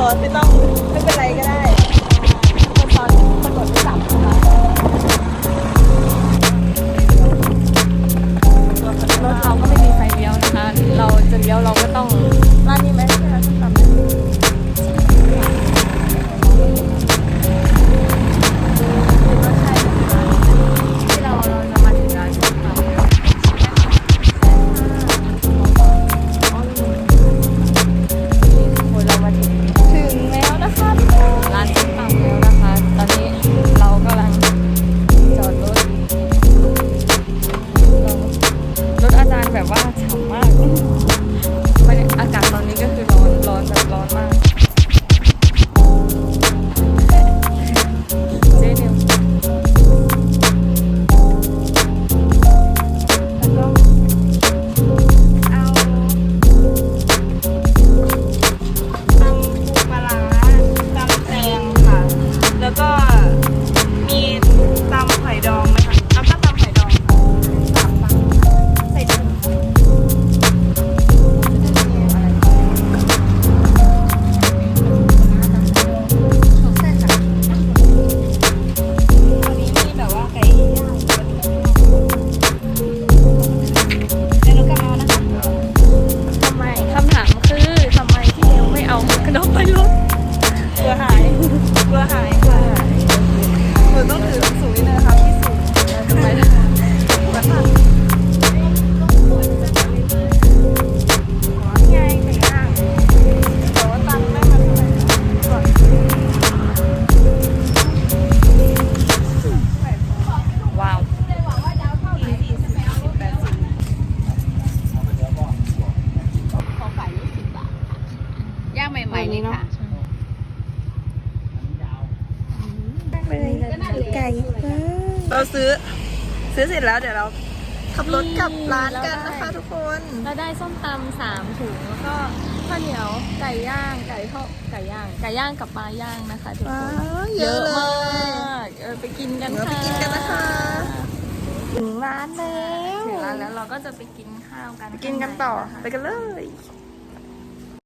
So, bitang นี้เนาะไก่เราซื้อ ซื้อเสร็จแล้วเดี๋ยวเราขับรถกลับร้านกันนะคะทุกคนเราได้ส้มตำสามถุงแล้วก็ข้าวเหนียวไก่ย่างไก่ทอดไก่ย่างไก่ย่างกับปลาย่างนะคะทุกคนเยอะเลยไปกินกันค่ะะถึงร้านแล้วถึงร้านแล้วเราก็จะไปกินข้าวกัน กินกันต่อไปกันเลย